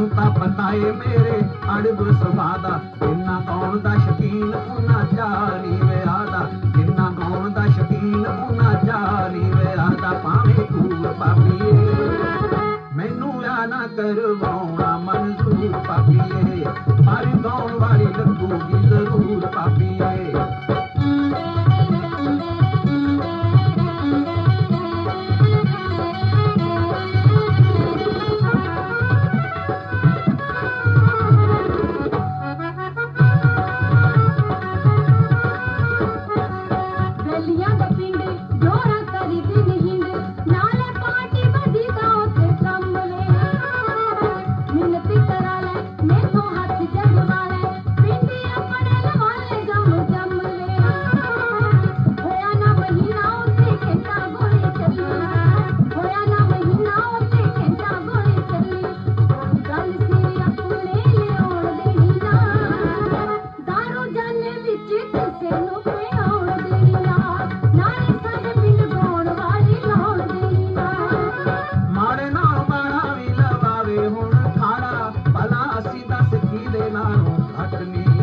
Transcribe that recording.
ਸਾਨੂੰ ਤਾਂ ਪਤਾ ਏ ਮੇਰੇ ਅੜਬ ਸੁਭਾ ਦਾ। ਜਿੰਨਾ ਗਾਉਣ ਦਾ ਸ਼ਕੀਨ ਉਹਨਾਂ ਜਾਣੀ ਵਿਆਹ ਦਾ। ਜਿੰਨਾ ਗਾਉਣ ਦਾ ਸ਼ਕੀਨ ਉਹਨਾਂ ਜਾਣੀ ਵਿਆਹ ਦਾ। ਭਾਵੇਂ ਕੂਲ ਪਾਪੀਏ ਮੈਨੂੰ ਆ ਨਾ ਕਰਵਾਉਣਾ ਮਨਜ਼ੂਰ ਪਾਪੀਏ ਹਰ ਗਾਉਣ ਵਾਲੀ ਲੱਗੂਗੀ ਜ਼ਰੂਰ ਪਾਪੀਆ न।